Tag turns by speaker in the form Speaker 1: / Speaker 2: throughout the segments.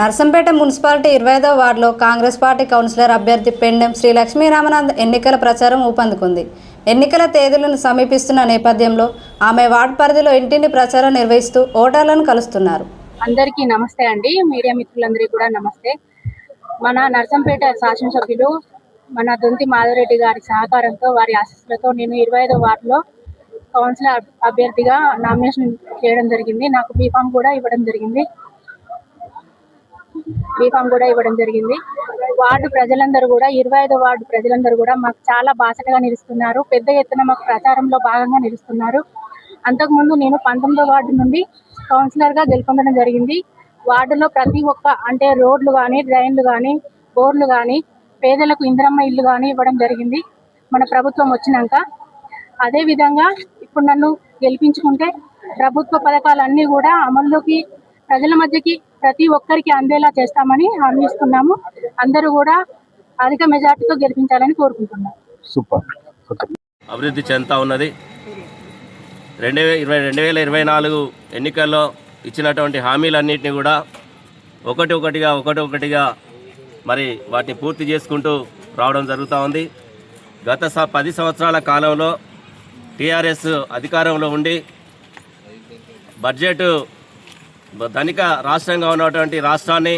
Speaker 1: Narsampet municipality ఇరవై ఐదో వార్డులో కాంగ్రెస్ పార్టీ కౌన్సిలర్ అభ్యర్థి పెండెం శ్రీ లక్ష్మీరామనాథ్ ఎన్నికల ప్రచారం ఊపందుకుంది. ఎన్నికల తేదీలను సమీపిస్తున్న నేపథ్యంలో ఆమె వార్డు పరిధిలో ఇంటింటి ప్రచారం నిర్వహిస్తూ ఓటర్లను కలుస్తున్నారు.
Speaker 2: అందరికీ నమస్తే అండి. మీడియా మిత్రులందరికీ కూడా నమస్తే. మన నర్సంపేట శాసనసభ్యులు మన దొంతి మాధవరెడ్డి గారి సహకారంతో వారి ఆశీస్సులతో నేను ఇరవై ఐదో వార్డులో కౌన్సిలర్ అభ్యర్థిగా నామినేషన్ చేయడం జరిగింది. నాకు బీఫామ్ కూడా ఇవ్వడం జరిగింది. బీఫామ్ కూడా ఇవ్వడం జరిగింది. వార్డు ప్రజలందరూ కూడా ఇరవై ఐదో వార్డు ప్రజలందరూ కూడా మాకు చాలా బాసటగా నిలుస్తున్నారు. పెద్ద ఎత్తున మాకు ప్రచారంలో భాగంగా నిలుస్తున్నారు. అంతకుముందు నేను పంతొమ్మిదో వార్డు నుండి కౌన్సిలర్గా గెలుపొందడం జరిగింది. వార్డులో ప్రతి ఒక్క అంటే రోడ్లు కానీ డ్రైన్లు కానీ బోర్లు కానీ పేదలకు ఇంద్రమ్మ ఇల్లు కానీ ఇవ్వడం జరిగింది. మన ప్రభుత్వం వచ్చినాక. అదేవిధంగా ఇప్పుడు నన్ను గెలిపించుకుంటే ప్రభుత్వ పథకాలన్నీ కూడా అమల్లోకి ప్రజల మధ్యకి ప్రతి ఒక్కరికి అందేలా చేస్తామని హామీ ఇస్తున్నాము. అందరూ కూడా అధిక మెజార్టీతో గెలిపించాలని కోరుకుంటున్నాం.
Speaker 3: సూపర్.
Speaker 4: అభివృద్ధి చెందుతా ఉన్నది. రెండు ఇరవై రెండు వేల ఇరవై నాలుగు ఎన్నికల్లో ఇచ్చినటువంటి హామీలన్నింటినీ కూడా ఒకటి ఒకటిగా ఒకటి ఒకటిగా మరి వాటిని పూర్తి చేసుకుంటూ రావడం జరుగుతూ ఉంది. గత స పది సంవత్సరాల కాలంలో టీఆర్ఎస్ అధికారంలో ఉండి బడ్జెట్ ధనిక రాష్ట్రంగా ఉన్నటువంటి రాష్ట్రాన్ని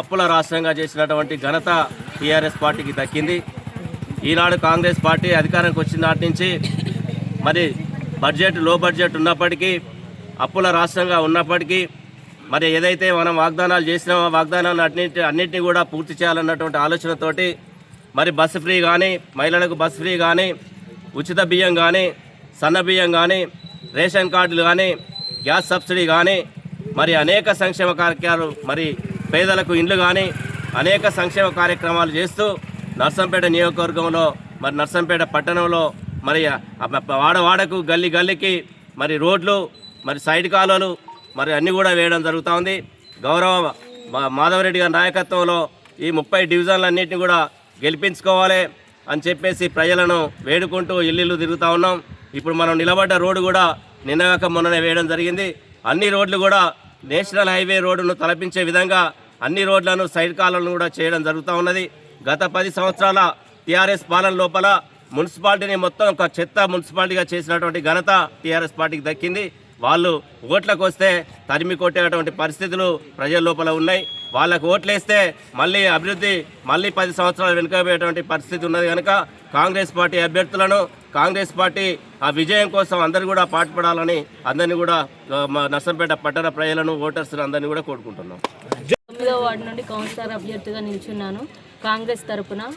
Speaker 4: అప్పుల రాష్ట్రంగా చేసినటువంటి ఘనత టీఆర్ఎస్ పార్టీకి దక్కింది. ఈనాడు కాంగ్రెస్ పార్టీ అధికారానికి వచ్చిన నాటి నుంచి మరి బడ్జెట్లో బడ్జెట్ ఉన్నప్పటికీ అప్పుల రాష్ట్రంగా ఉన్నప్పటికీ మరి ఏదైతే మనం వాగ్దానాలు చేసినామో ఆ వాగ్దానాలు అన్నింటి అన్నింటినీ కూడా పూర్తి చేయాలన్నటువంటి ఆలోచనతోటి మరి బస్సు ఫ్రీ కానీ మహిళలకు బస్సు ఫ్రీ కానీ ఉచిత బియ్యం కానీ సన్న బియ్యం కానీ రేషన్ కార్డులు కానీ గ్యాస్ సబ్సిడీ కానీ మరి అనేక సంక్షేమ కార్యక్రమాలు మరి పేదలకు ఇండ్లు కానీ అనేక సంక్షేమ కార్యక్రమాలు చేస్తూ నర్సంపేట నియోజకవర్గంలో మరి నర్సంపేట పట్టణంలో మరి వాడవాడకు గల్లీ గల్లీకి మరి రోడ్లు మరి సైడ్ కాలువలు మరి అన్నీ కూడా వేయడం జరుగుతూ ఉంది. గౌరవ మా- మాధవరెడ్డి గారి నాయకత్వంలో ఈ ముప్పై డివిజన్లన్నింటినీ కూడా గెలిపించుకోవాలి అని చెప్పేసి ప్రజలను వేడుకుంటూ ఇల్లు తిరుగుతూ ఉన్నాం. ఇప్పుడు మనం నిలబడ్డ రోడ్డు కూడా నిన్నగాక మొన్ననే వేయడం జరిగింది. అన్ని రోడ్లు కూడా నేషనల్ హైవే రోడ్డును తలపించే విధంగా అన్ని రోడ్లను సైడ్ కాలువలను కూడా చేయడం జరుగుతూ ఉన్నది. గత పది సంవత్సరాల టీఆర్ఎస్ పాలన లోపల మున్సిపాలిటీని మొత్తం ఒక చెత్త మున్సిపాలిటీగా చేసినటువంటి ఘనత టీఆర్ఎస్ పార్టీకి దక్కింది. వాళ్ళు ఓట్లకు వస్తే తరిమి కొట్టేటువంటి పరిస్థితులు ప్రజల లోపల ఉన్నాయి. వాళ్ళకు ఓట్లేస్తే మళ్ళీ అభివృద్ధి మళ్ళీ పది సంవత్సరాలు వెనుకబోయేటువంటి పరిస్థితి ఉన్నది కనుక కాంగ్రెస్ పార్టీ అభ్యర్థులను కాంగ్రెస్ పార్టీ ఆ విజయం కోసం అందరూ కూడా పాటుపడాలని అందరినీ కూడా నర్సంపేట పట్టణ ప్రజలను ఓటర్స్ అందరినీ కూడా కోరుకుంటున్నాం.
Speaker 5: తొమ్మిదో వార్డు నుండి కౌన్సిలర్ అభ్యర్థిగా నిల్చున్నాను. కాంగ్రెస్ తరపున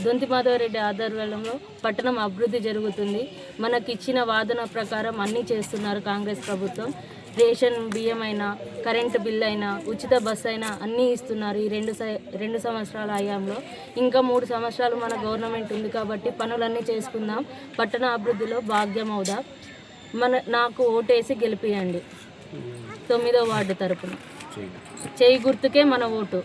Speaker 5: దొంతి మాధవరెడ్డి ఆధ్వర్యంలో పట్టణం అభివృద్ధి జరుగుతుంది. మనకి ఇచ్చిన వాదన ప్రకారం అన్నీ చేస్తున్నారు కాంగ్రెస్ ప్రభుత్వం. రేషన్ బియ్యం అయినా కరెంటు బిల్ అయినా ఉచిత బస్సు అయినా అన్నీ ఇస్తున్నారు ఈ రెండు స- రెండు సంవత్సరాల హయాంలో. ఇంకా మూడు సంవత్సరాలు మన గవర్నమెంట్ ఉంది కాబట్టి పనులన్నీ చేసుకుందాం. పట్టణ అభివృద్ధిలో భాగ్యం అవుదాం. మన నాకు ఓటేసి గెలిపియండి. తొమ్మిదో వార్డు తరపున. చేయి గుర్తుకే మన ఓటు.